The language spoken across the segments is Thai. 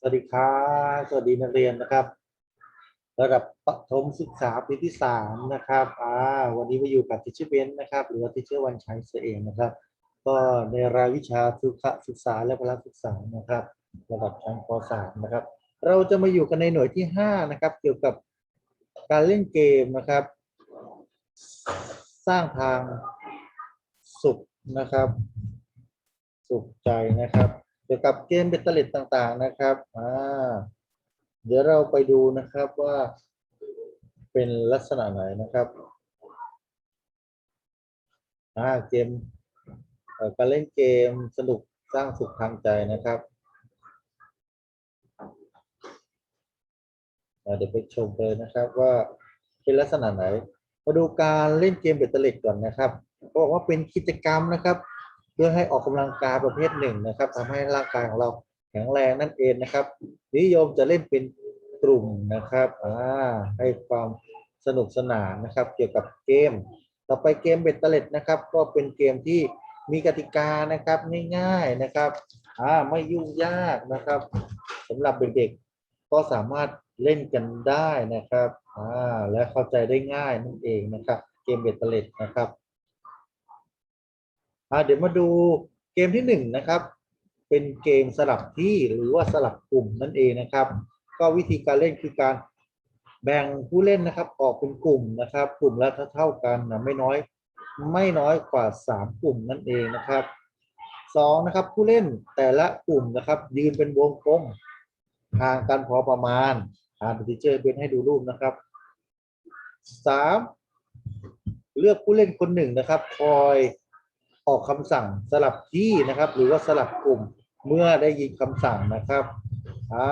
สวัสดีครับสวัสดีนักเรียนนะครับ ระดับประถมศึกษาปีที่สามนะครับอ่าวันนี้มาอยู่กับทิชเบนนะครับ หรือว่าทิชวันชัยเสเองนะครับ ก็ในรายวิชาสุขศึกษาและพละศึกษานะครับ ระดับชั้นป .3 นะครับ เราจะมาอยู่กันในหน่วยที่5นะครับ เกี่ยวกับการเล่นเกมนะครับ สร้างทางสุขนะครับ สุขใจนะครับ เกี่ยวกับเกมเบตเตอร์เลตต่างๆนะครับอ่าเดี๋ยวเราไปดูนะครับว่าเป็นลักษณะไหนนะครับอ่าเกมการเล่นเกมสนุกสร้างสุขทางใจนะครับเดี๋ยวไปชมเลยนะครับว่าเป็นลักษณะไหน มาดูการเล่นเกมเบตเตอร์เลตก่อนนะครับเขาบอกว่าเป็นกิจกรรมนะครับ พื่อให้ออกกำลังกายประเภทหนึ่งนะครับทำให้ร่างกายของเราแข็งแรงนั่นเองนะครับ นิยมจะเล่นเป็นกลุ่มนะครับอ่าให้ความสนุกสนานนะครับ เกี่ยวกับเกม ต่อไปเกมเบตเตอร์เลตนะครับ ก็เป็นเกมที่มีกติกานะครับง่ายๆนะครับอ่าไม่ยุ่งยากนะครับสำหรับเด็กๆก็สามารถเล่นกันได้นะครับอ่าและเข้าใจได้ง่ายนั่นเองนะครับ เกมเบตเตอร์เลตนะครับ เดี๋ยวมาดูเกมที่หนึ่งนะครับ เป็นเกมสลับที่หรือว่าสลับกลุ่มนั่นเองนะครับ ก็วิธีการเล่นคือการแบ่งผู้เล่นนะครับออกเป็นกลุ่มนะครับ กลุ่มละเท่ากันนะไม่น้อย ไม่น้อยกว่าสามกลุ่มนั่นเองนะครับสองนะครับ ผู้เล่นแต่ละกลุ่มนะครับ ยืนเป็นวงกลมห่างกันพอประมาณอ่านทีเจอร์เป็นให้ดูรูปนะครับสามเลือกผู้เล่นคนหนึ่งนะครับ คอย ออกคำสั่งสลับที่นะครับ หรือว่าสลับกลุ่มเมื่อได้ยินคำสั่งนะครับอ่า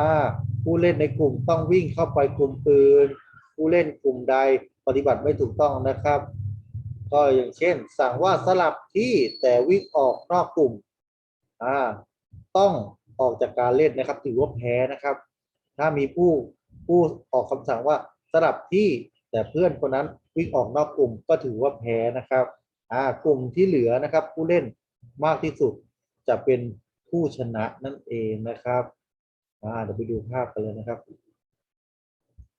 ผู้เล่นในกลุ่มต้องวิ่งเข้าไปกลุ่มอื่นผู้เล่นกลุ่มใดปฏิบัติไม่ถูกต้องนะครับ ก็อย่างเช่น สั่งว่าสลับที่แต่วิ่งออกนอกกลุ่มอ่าต้องออกจากการเล่นนะครับถือว่าแพ้นะครับ ถ้ามีผู้ผู้ออกคำสั่งว่าสลับที่แต่เพื่อนคนนั้นวิ่งออกนอกกลุ่มก็ถือว่าแพ้นะครับ อ่ากลุ่มที่เหลือนะครับ ผู้เล่นมากที่สุดจะเป็นผู้ชนะนั่นเองนะครับอ่าเดี๋ยวไปดูภาพกันเลยนะครับ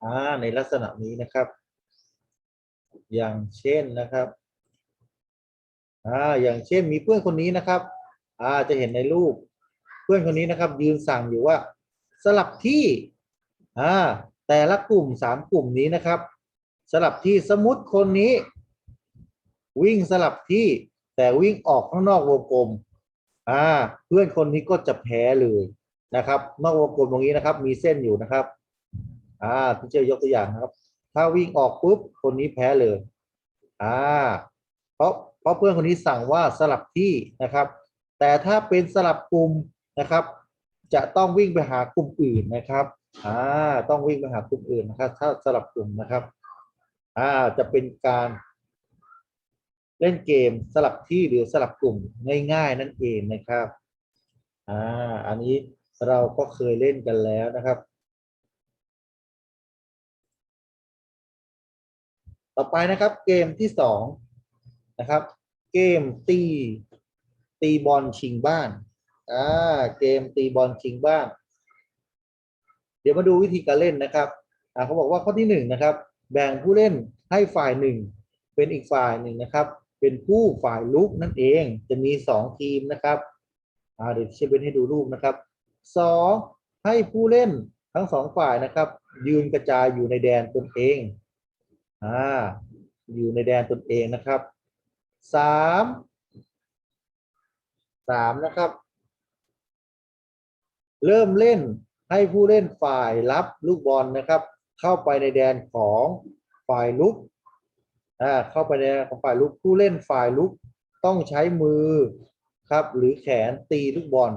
อ่าในลักษณะนี้นะครับ อย่างเช่นนะครับอ่าอย่างเช่นมีเพื่อนคนนี้นะครับอ่าจะเห็นในรูป เพื่อนคนนี้นะครับ ยืนสั่งอยู่ว่า สลับที่อ่าแต่ละกลุ่มสามกลุ่มนี้นะครับ สลับที่สมมติคนนี้ วิ่งสลับที่แต่วิ่งออกข้างนอกวงกลมอ่าเพื่อนคนนี้ก็จะแพ้เลยนะครับ นอกวงกลมตรงนี้นะครับ มีเส้นอยู่นะครับ อ่าที่เจยกตัวอย่างนะครับ ถ้าวิ่งออกปุ๊บคนนี้แพ้เลยอ่าเพราะเพราะเพื่อนคนนี้สั่งว่าสลับที่นะครับ แต่ถ้าเป็นสลับกลุ่มนะครับ จะต้องวิ่งไปหากลุ่มอื่นนะครับอ่าต้องวิ่งไปหากลุ่มอื่นนะครับ ถ้าสลับกลุ่มนะครับอ่าจะเป็นการ เล่นเกมสลับที่หรือสลับกลุ่มง่ายๆ นั่นเองนะครับอ่าอันนี้เราก็เคยเล่นกันแล้วนะครับ ต่อไปนะครับเกมที่สองนะครับ เกมตีตีบอลชิงบ้านอ่าเกมตีบอลชิงบ้าน เดี๋ยวมาดูวิธีการเล่นนะครับอ่าเขาบอกว่าข้อที่หนึ่งนะครับ แบ่งผู้เล่นให้ฝ่ายหนึ่งเป็นอีกฝ่ายหนึ่งนะครับ เป็นผู้ฝ่ายลุกนั่นเอง จะมีสองทีมนะครับเดี๋ยวเชฟเบนให้ดูรูปนะครับสองให้ผู้เล่นทั้งสองฝ่ายนะครับ ยืนกระจายอยู่ในแดนตนเองอ่าอยู่ในแดนตนเองนะครับสามสามนะครับ เริ่มเล่นให้ผู้เล่นฝ่ายรับลูกบอลนะครับ เข้าไปในแดนของฝ่ายลุก อ่าเข้าไปในของฝ่ายลุกผู้เล่นฝ่ายลุกต้องใช้มือครับ หรือแขนตีลูกบอล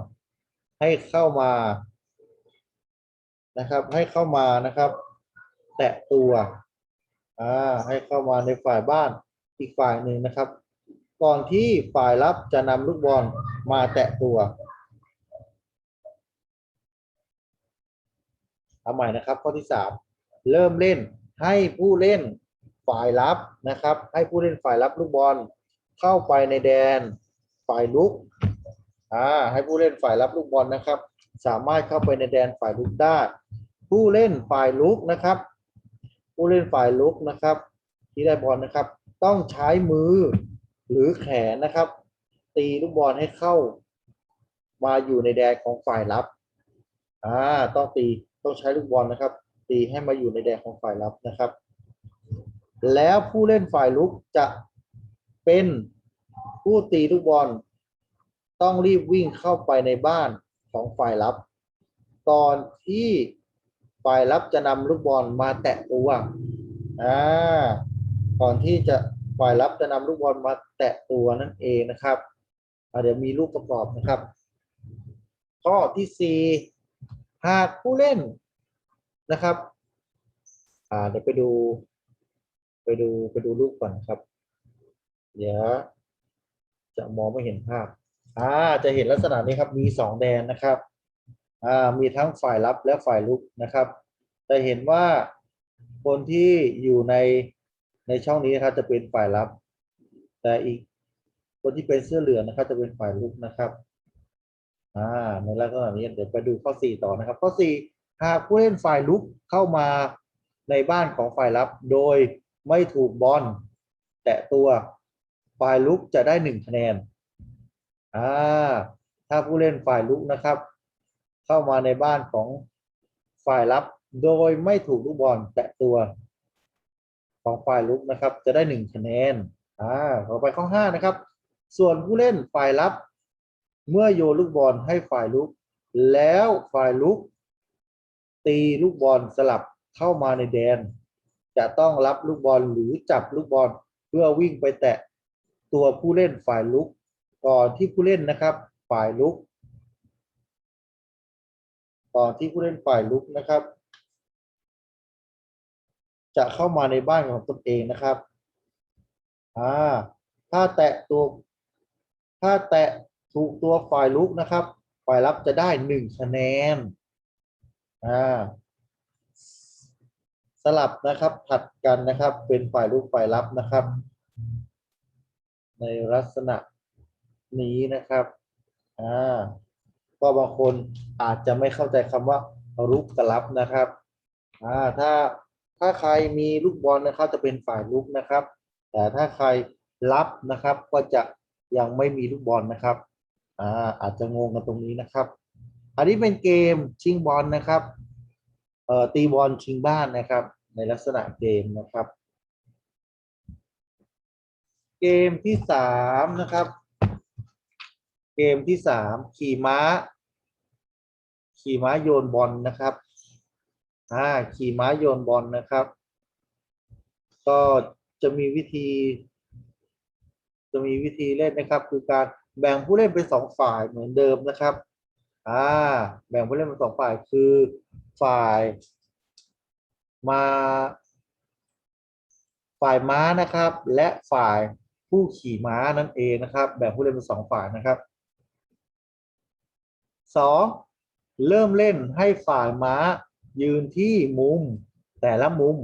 ให้เข้ามานะครับ ให้เข้ามานะครับ แตะตัวอ่าให้เข้ามาในฝ่ายบ้านอีกฝ่ายหนึ่งนะครับ ก่อนที่ฝ่ายรับจะนำลูกบอลมาแตะตัวเอาใหม่นะครับ ข้อที่สามเริ่มเล่นให้ผู้เล่น ฝ่ายรับนะครับ ให้ผู้เล่นฝ่ายรับลูกบอล เข้าไปในแดนฝ่ายลุกอ่าให้ผู้เล่นฝ่ายรับลูกบอลนะครับ สามารถเข้าไปในแดนฝ่ายลุกได้ ผู้เล่นฝ่ายลุกนะครับ ผู้เล่นฝ่ายลุกนะครับ ที่ได้บอลนะครับ ต้องใช้มือหรือแขนนะครับ ตีลูกบอลให้เข้า มาอยู่ในแดนของฝ่ายรับอ่าต้องตีต้องใช้ลูกบอลนะครับ ตีให้มาอยู่ในแดนของฝ่ายรับนะครับ แล้วผู้เล่นฝ่ายลุกจะเป็นผู้ตีลูกบอล ต้องรีบวิ่งเข้าไปในบ้านของฝ่ายรับ ก่อนที่ฝ่ายรับจะนำลูกบอลมาแตะตัวอ่าก่อนที่จะฝ่ายรับจะนำลูกบอลมาแตะตัวนั่นเองนะครับอ่าเดี๋ยวมีรูปประกอบนะครับ ข้อที่สี่หากผู้เล่นนะครับ อ่าเดี๋ยวไปดู ดูไปดูรูปก่อนครับ เดี๋ยวจะมองไม่เห็นภาพ อ่า จะเห็นลักษณะนี้ครับมีสองแดนนะครับ อ่า มีทั้งฝ่ายรับและฝ่ายลุกนะครับ จะเห็นว่าคนที่อยู่ในในช่องนี้นะครับจะเป็นฝ่ายรับ แต่อีกคนที่เป็นเสื้อเหลืองนะครับ จะเป็นฝ่ายลุกนะครับ อ่า ในลักษณะนี้เดี๋ยวไปดูข้อสี่ต่อนะครับ ข้อสี่หากผู้เล่นฝ่ายลุกเข้ามาในบ้านของฝ่ายรับ โดย ไม่ถูกบอลแตะตัวฝ่ายลุกจะได้หนึ่งคะแนนอ่าถ้าผู้เล่นฝ่ายลุกนะครับ เข้ามาในบ้านของฝ่ายรับโดยไม่ถูกลูกบอลแตะตัว ของฝ่ายลุกนะครับ จะได้หนึ่งคะแนนอ่าต่อไปข้อห้านะครับ ส่วนผู้เล่นฝ่ายรับ เมื่อโยนลูกบอลให้ฝ่ายลุก แล้วฝ่ายลุก ตีลูกบอลสลับเข้ามาในแดน จะต้องรับลูกบอลหรือจับลูกบอลเพื่อวิ่งไปแตะตัวผู้เล่นฝ่ายลุกก่อนที่ผู้เล่นนะครับ ฝ่ายลุกก่อนที่ผู้เล่นฝ่ายลุกนะครับ จะเข้ามาในบ้านของตนเองนะครับอ่าถ้าแตะตัวถ้าแตะถูกตัวฝ่ายลุกนะครับ ฝ่ายรับจะได้หนึ่งคะแนนอ่า สลับนะครับผัดกันนะครับเป็นฝ่ายลุกฝ่ายรับนะครับ ในลักษณะนี้นะครับอ่าก็บางคนอาจจะไม่เข้าใจคำว่ารุกกับรับนะครับอ่าถ้าถ้าใครมีลูกบอลนะครับ จะเป็นฝ่ายลุกนะครับ แต่ถ้าใครรับนะครับ ก็จะยังไม่มีลูกบอลนะครับอ่าอาจจะงงกันตรงนี้นะครับ อันนี้เป็นเกมชิงบอลนะครับ ตีบอลชิงบ้านนะครับ ในลักษณะเกมนะครับ เกมที่สามนะครับ เกมที่สามขี่ม้า ขี่ม้าโยนบอลนะครับอ่าขี่ม้าโยนบอลนะครับ ก็จะมีวิธี จะมีวิธีเล่นนะครับ คือการแบ่งผู้เล่นเป็นสองฝ่ายเหมือนเดิมนะครับ อ่า แบ่งผู้เล่นเป็นสองฝ่ายคือ ฝ่าย มาฝ่ายม้านะครับ และฝ่ายผู้ขี่ม้านั่นเองนะครับ แบ่งผู้เล่นเป็นสองฝ่ายนะครับสองเริ่มเล่นให้ฝ่ายม้ายืนที่มุมแต่ละมุม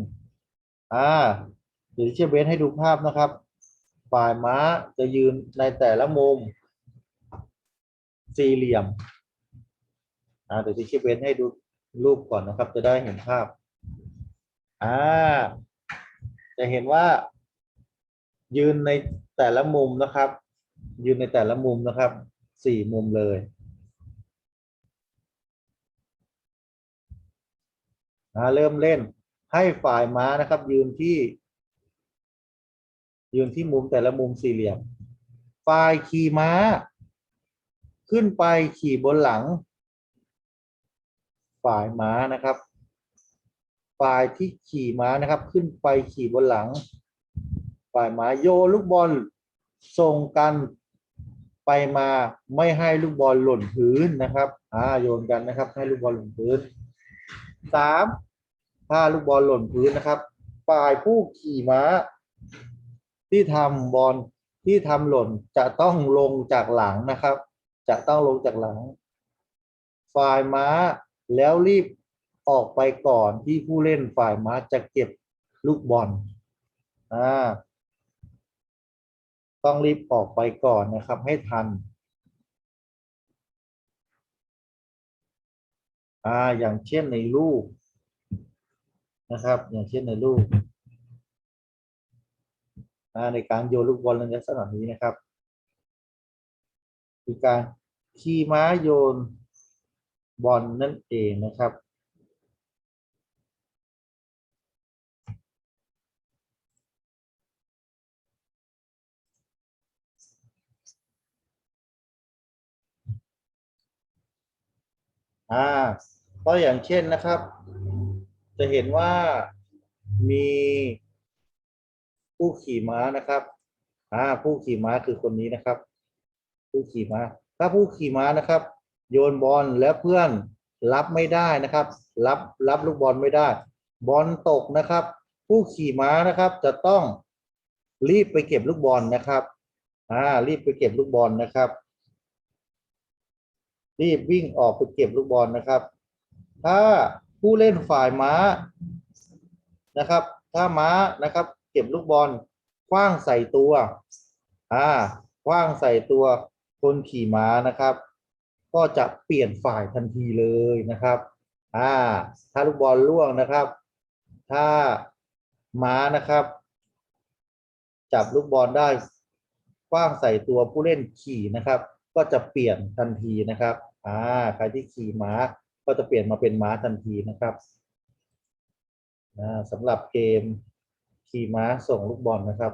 อ่า เดี๋ยวเชฟเบนให้ดูภาพนะครับ ฝ่ายม้าจะยืนในแต่ละมุม สี่เหลี่ยม อ่า เดี๋ยวที่เชฟเบนให้ดู รูปก่อนนะครับ จะได้เห็นภาพ อ่า จะเห็นว่า ยืนในแต่ละมุมนะครับ ยืนในแต่ละมุมนะครับ สี่มุมเลยอ่าเริ่มเล่นให้ฝ่ายม้านะครับ ยืนที่ ยืนที่มุมแต่ละมุมสี่เหลี่ยม ฝ่ายขี่ม้า ขึ้นไปขี่บนหลัง ฝ่ายม้านะครับ ฝ่ายที่ขี่ม้านะครับ ขึ้นไปขี่บนหลัง ฝ่ายม้าโยลูกบอลส่งกันไปมาไม่ให้ลูกบอลหล่นพื้นนะครับอ่าโยนกันนะครับ ให้ลูกบอลหล่นพื้นสามถ้าลูกบอลหล่นพื้นนะครับ ฝ่ายผู้ขี่ม้า ที่ทำบอลที่ทำหล่นจะต้องลงจากหลังนะครับ จะต้องลงจากหลัง ฝ่ายม้า แล้วรีบออกไปก่อนที่ผู้เล่นฝ่ายม้าจะเก็บลูกบอลอ่าต้องรีบออกไปก่อนนะครับให้ทันอ่าอย่างเช่นในรูปนะครับ อย่างเช่นในรูปอ่าในการโยนลูกบอลในลักษณะนี้นะครับคือการขี่ม้าโยน บอลนั่นเองนะครับ อ่าก็อย่างเช่นนะครับ จะเห็นว่ามีผู้ขี่ม้านะครับ อ่า ผู้ขี่ม้าคือคนนี้นะครับ ผู้ขี่ม้า ถ้าผู้ขี่ม้านะครับ โยนบอลแล้วเพื่อนรับไม่ได้นะครับ รับรับลูกบอลไม่ได้ บอลตกนะครับ ผู้ขี่ม้านะครับ จะต้องรีบไปเก็บลูกบอลนะครับอ่ารีบไปเก็บลูกบอลนะครับ รีบวิ่งออกไปเก็บลูกบอลนะครับ ถ้าผู้เล่นฝ่ายม้านะครับ ถ้าม้านะครับ เก็บลูกบอลคว้างใส่ตัว อ่าคว้างใส่ตัวคนขี่ม้านะครับ ก็จะเปลี่ยนฝ่ายทันทีเลยนะครับอ่าถ้าลูกบอลล่วงนะครับ ถ้าม้านะครับ จับลูกบอลได้คว้างใส่ตัวผู้เล่นขี่นะครับ ก็จะเปลี่ยนทันทีนะครับอ่าใครที่ขี่ม้าก็จะเปลี่ยนมาเป็นม้าทันทีนะครับสำหรับเกมขี่ม้าส่งลูกบอลนะครับ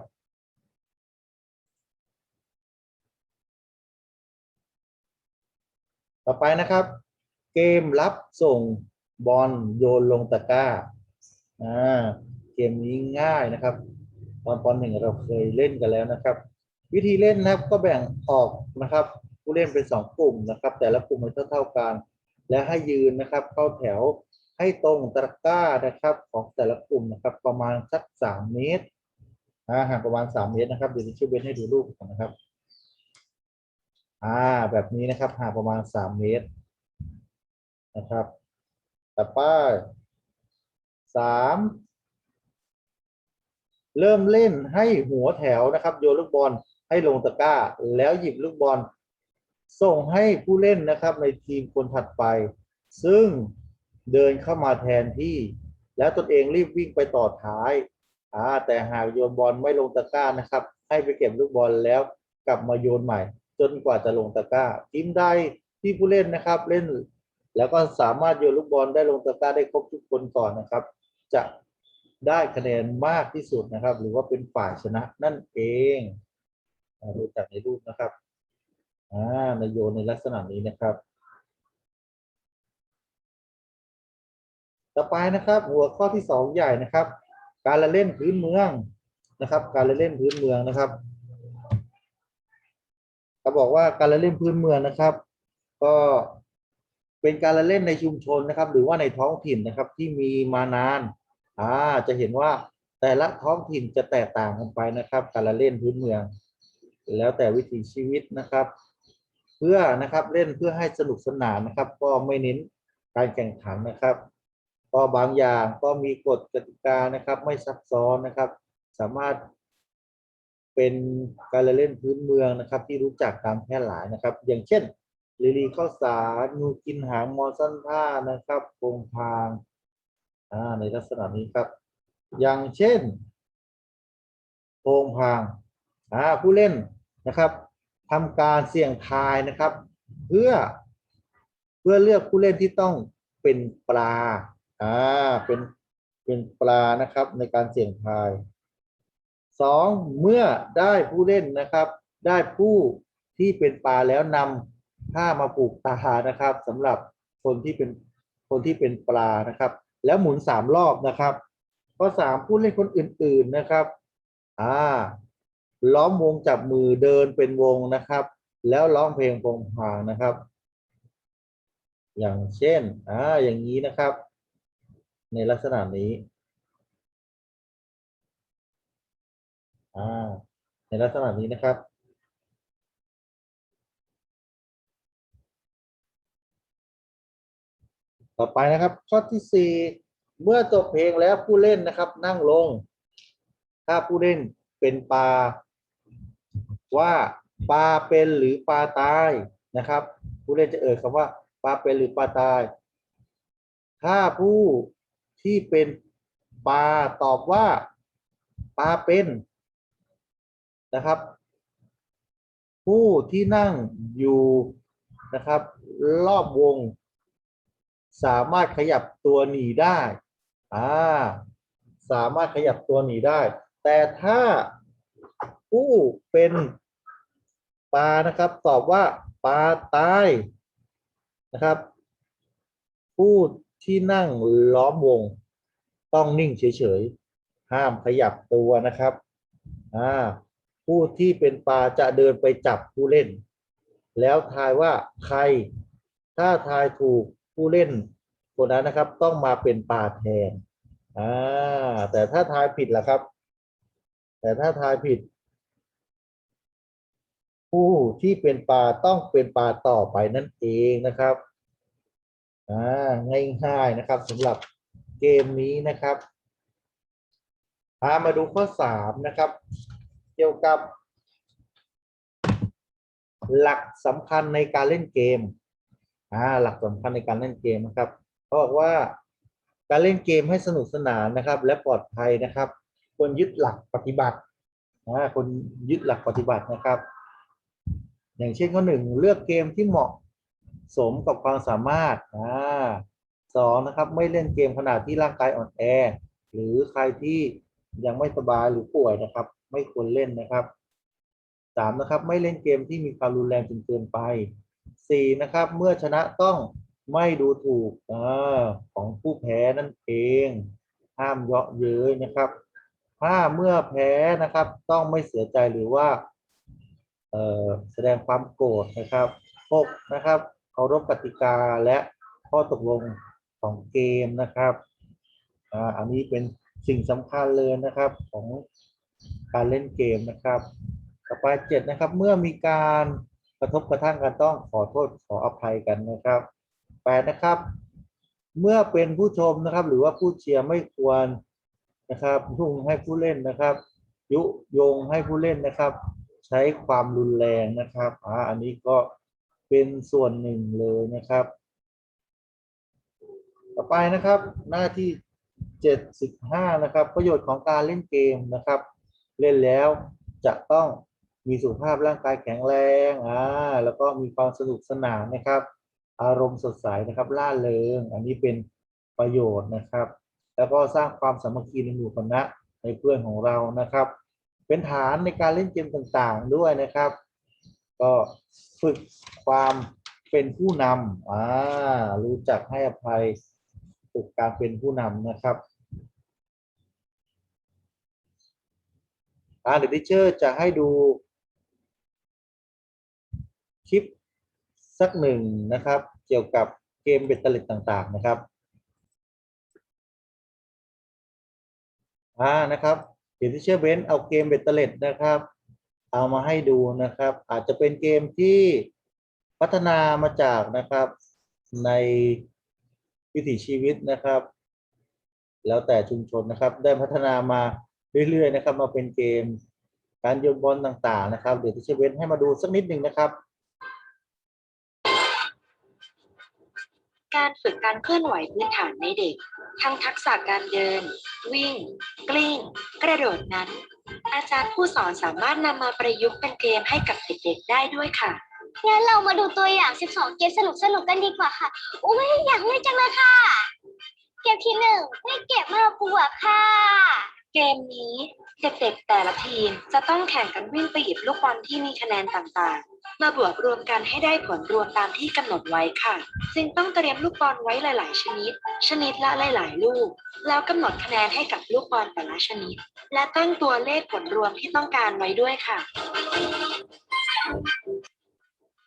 ต่อไปนะครับ เกมรับส่งบอลโยนลงตะกร้าอ่าเกมนี้ง่ายนะครับ ตอนปหนึ่งเราเคยเล่นกันแล้วนะครับ วิธีเล่นนะครับก็แบ่งออกนะครับ ผู้เล่นเป็นสองกลุ่มนะครับ แต่ละกลุ่มมันเท่าๆกัน และให้ยืนนะครับ เข้าแถวให้ตรงตะกร้านะครับของแต่ละกลุ่มนะครับ ประมาณสักสามเมตรห่างประมาณสามเมตรนะครับเดี๋ยวจะช่วยเบนให้ดูรูปก่อนนะครับ อ่าแบบนี้นะครับห่างประมาณสามเมตรนะครับต่อไปสามเริ่มเล่นให้หัวแถวนะครับโยนลูกบอลให้ลงตะกร้า แล้วหยิบลูกบอล ส่งให้ผู้เล่นนะครับในทีมคนถัดไป ซึ่งเดินเข้ามาแทนที่ แล้วตนเองรีบวิ่งไปต่อท้ายอ่าแต่หากโยนบอลไม่ลงตะกร้านะครับ ให้ไปเก็บลูกบอลแล้วกลับมาโยนใหม่ จนกว่าจะลงตะกร้าทีมใดที่ผู้เล่นนะครับ เล่น แล้วก็สามารถโยนลูกบอลได้ลงตะกร้าได้ครบทุกคนก่อนนะครับ จะได้คะแนนมากที่สุดนะครับ หรือว่าเป็นฝ่ายชนะนั่นเองดูจากในรูปนะครับอ่าในโยนในลักษณะนี้นะครับ ต่อไปนะครับ หัวข้อที่สองใหญ่นะครับ การละเล่นพื้นเมืองนะครับ การละเล่นพื้นเมืองนะครับ เขาบอกว่าการละเล่นพื้นเมืองนะครับ ก็เป็นการละเล่นในชุมชนนะครับ หรือว่าในท้องถิ่นนะครับที่มีมานานอ่าจะเห็นว่าแต่ละท้องถิ่นจะแตกต่างกันไปนะครับ การละเล่นพื้นเมือง แล้วแต่วิถีชีวิตนะครับ เพื่อนะครับเล่นเพื่อให้สนุกสนานนะครับ ก็ไม่เน้นการแข่งขันนะครับ ก็บางอย่างก็มีกฎกติกานะครับ ไม่ซับซ้อนนะครับ สามารถ เป็นการละเล่นพื้นเมืองนะครับ ที่รู้จักตามแพร่หลายนะครับ อย่างเช่นลีลีข้าวสารงูกินหางมอสั้นผ้านะครับโปงพางในลักษณะนี้ครับ อย่างเช่นโปงพางผู้เล่นนะครับทำการเสี่ยงทายนะครับ เพื่อเพื่อเลือกผู้เล่นที่ต้องเป็นปลา อ่า เป็น เป็นปลานะครับ ในการเสี่ยงทาย สองเมื่อได้ผู้เล่นนะครับ ได้ผู้ที่เป็นปลาแล้วนำผ้ามาผูกตานะครับสำหรับคนที่เป็นคนที่เป็นปลานะครับ แล้วหมุนสามรอบนะครับข้อสามผู้เล่นคนอื่น ๆนะครับอ่าล้อมวงจับมือเดินเป็นวงนะครับ แล้วร้องเพลงโปงพางนะครับ อย่างเช่นอ่าอย่างนี้นะครับ ในลักษณะนี้ อ่าในลักษณะนี้นะครับ ต่อไปนะครับ ข้อที่สี่เมื่อจบเพลงแล้วผู้เล่นนะครับ นั่งลง ถ้าผู้เล่นเป็นปลา ว่าปลาเป็นหรือปลาตายนะครับ ผู้เล่นจะเอ่ยคำว่าปลาเป็นหรือปลาตาย ถ้าผู้ที่เป็นปลาตอบว่าปลาเป็น นะครับ ผู้ที่นั่งอยู่นะครับ รอบวง สามารถขยับตัวหนีได้อ่าสามารถขยับตัวหนีได้ แต่ถ้าผู้เป็นปลานะครับ ตอบว่าปลาตายนะครับ ผู้ที่นั่งล้อมวง ต้องนิ่งเฉยๆ ห้ามขยับตัวนะครับ อ่า ผู้ที่เป็นปลาจะเดินไปจับผู้เล่น แล้วทายว่าใคร ถ้าทายถูกผู้เล่นคนนั้นนะครับ ต้องมาเป็นปลาแทนอ่าแต่ถ้าทายผิดล่ะครับ แต่ถ้าทายผิด ผู้ที่เป็นปลาต้องเป็นปลาต่อไปนั่นเองนะครับอ่าง่ายๆนะครับสำหรับเกมนี้นะครับพามาดูข้อสามนะครับ กี่ยวกับ หลักสำคัญในการเล่นเกมอ่าหลักสำคัญในการเล่นเกมนะครับเขาบอกว่าการเล่นเกมให้สนุกสนานนะครับ และปลอดภัยนะครับควรยึดหลักปฏิบัติอ่าควรยึดหลักปฏิบัตินะครับ อย่างเช่นข้อหนึ่งเลือกเกมที่เหมาะสมกับความสามารถอ่าสองนะครับ ไม่เล่นเกมขนาดที่ร่างกายอ่อนแอ หรือใครที่ยังไม่สบายหรือป่วยนะครับ ไม่ควรเล่นนะครับสามนะครับ ไม่เล่นเกมที่มีความรุนแรงจนเกินไปสี่นะครับ เมื่อชนะต้องไม่ดูถูกอของผู้แพ้นั่นเอง ห้ามเยาะเย้ยนะครับห้าเมื่อแพ้นะครับ ต้องไม่เสียใจหรือว่าแสดงความโกรธนะครับหกนะครับเคารพกติกาและข้อตกลงของเกมนะครับ อ่า อันนี้เป็นสิ่งสำคัญเลยนะครับของ การเล่นเกมนะครับต่อไปเจ็ดนะครับ เมื่อมีการกระทบกระทั่งกันต้องขอโทษขออภัยกันนะครับแปดนะครับ เมื่อเป็นผู้ชมนะครับ หรือว่าผู้เชียร์ไม่ควรนะครับยุ่งให้ผู้เล่นนะครับ ยุยงให้ผู้เล่นนะครับ ใช้ความรุนแรงนะครับอ่าอันนี้ก็เป็นส่วนหนึ่งเลยนะครับ ต่อไปนะครับ หน้าที่เจ็ดสิบห้านะครับ ประโยชน์ของการเล่นเกมนะครับ เล่นแล้วจะต้องมีสุขภาพร่างกายแข็งแรงอ่าแล้วก็มีความสนุกสนานนะครับ อารมณ์สดใสนะครับล่าเริง อันนี้เป็นประโยชน์นะครับ แล้วก็สร้างความสามัคคีในหมู่คณะในเพื่อนของเรานะครับ เป็นฐานในการเล่นเกมต่างๆด้วยนะครับ ก็ฝึกความเป็นผู้นำอ่ารู้จักให้อภัยฝึกการเป็นผู้นำนะครับ อ่าเดี๋ยวทิเชอร์จะให้ดู คลิปสักหนึ่งนะครับ เกี่ยวกับเกมเบ็ดเตล็ดต่างๆนะครับอ่านะครับ เดี๋ยวทิเชอร์เบนเอาเกมเบ็ดเตล็ดนะครับ เอามาให้ดูนะครับ อาจจะเป็นเกมที่พัฒนามาจากนะครับในวิถีชีวิตนะครับ แล้วแต่ชุมชนนะครับ ได้พัฒนามา เรื่อยๆนะครับ มาเป็นเกม การโยนบอลต่างๆนะครับเดี๋ยวที่เชฟเวนให้มาดูสักนิดหนึ่งนะครับ การฝึกการเคลื่อนไหวพื้นฐานในเด็ก ทั้งทักษะการเดิน วิ่ง กลิ้ง กระโดดนั้น อาจารย์ผู้สอนสามารถนำมาประยุกต์เป็นเกมให้กับเด็กๆได้ด้วยค่ะ งั้นเรามาดูตัวอย่าง 12 เกมสนุกสนุกๆกันดีกว่าค่ะ อุ้ยอยากเล่นจังเลยค่ะ เกมที่หนึ่งไม่เก็บมากกว่าค่ะ เกมนี้เด็กๆแต่ละทีมจะต้องแข่งกันวิ่งไปหยิบลูกบอลที่มีคะแนนต่างๆ มาบวกรวมกันให้ได้ผลรวมตามที่กำหนดไว้ค่ะ จึงต้องเตรียมลูกบอลไว้หลาย ๆ ชนิด ชนิดละหลาย ๆ ลูก แล้วกำหนดคะแนนให้กับลูกบอลแต่ละชนิด และตั้งตัวเลขผลรวมที่ต้องการไว้ด้วยค่ะ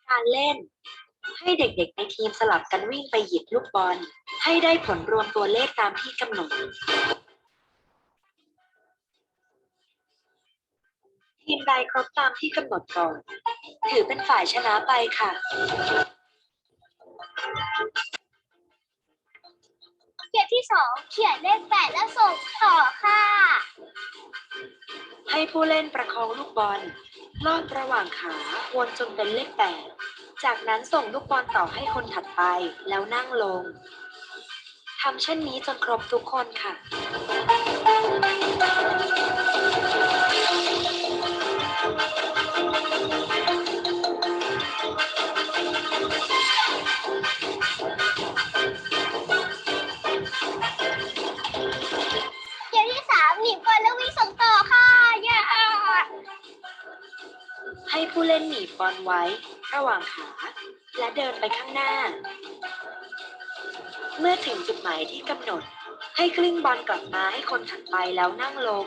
การเล่น ให้เด็กๆในทีมสลับกันวิ่งไปหยิบลูกบอล ให้ได้ผลรวมตัวเลขตามที่กำหนด ทีมใดครบตามที่กำหนดก่อน ถือเป็นฝ่ายชนะไปค่ะเกมที่สองเขียนเลขแปดแล้วส่งต่อค่ะ ให้ผู้เล่นประคองลูกบอล ลอดระหว่างขาวนจนเป็นเลขแปดจากนั้นส่งลูกบอลต่อให้คนถัดไปแล้วนั่งลงทำเช่นนี้จนครบทุกคนค่ะ ไว้ระหว่างขา และเดินไปข้างหน้า เมื่อถึงจุดหมายที่กำหนด ให้กลิ้งบอลกลับมาให้คนถัดไปแล้วนั่งลง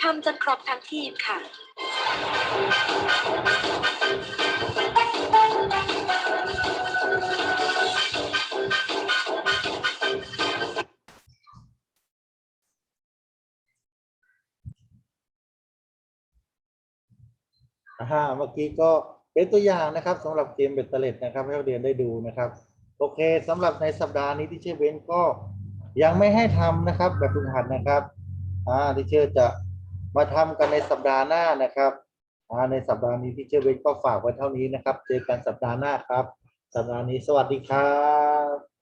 ทำจนครบทั้งทีมค่ะ อ่าเมื่อกี้ก็เป็นตัวอย่างนะครับสำหรับเกมเบตเตอร์เลตนะครับ ให้เรียนได้ดูนะครับ โอเคสำหรับในสัปดาห์นี้ที่เชอร์เบนก็ยังไม่ให้ทำนะครับ แบบฝึกหัดนะครับอ่าที่เชอร์จะมาทำกันในสัปดาห์หน้านะครับอ่าในสัปดาห์นี้ที่เชอร์เบนก็ฝากไว้เท่านี้นะครับ เจอกันสัปดาห์หน้าครับ สัปดาห์นี้สวัสดีครับ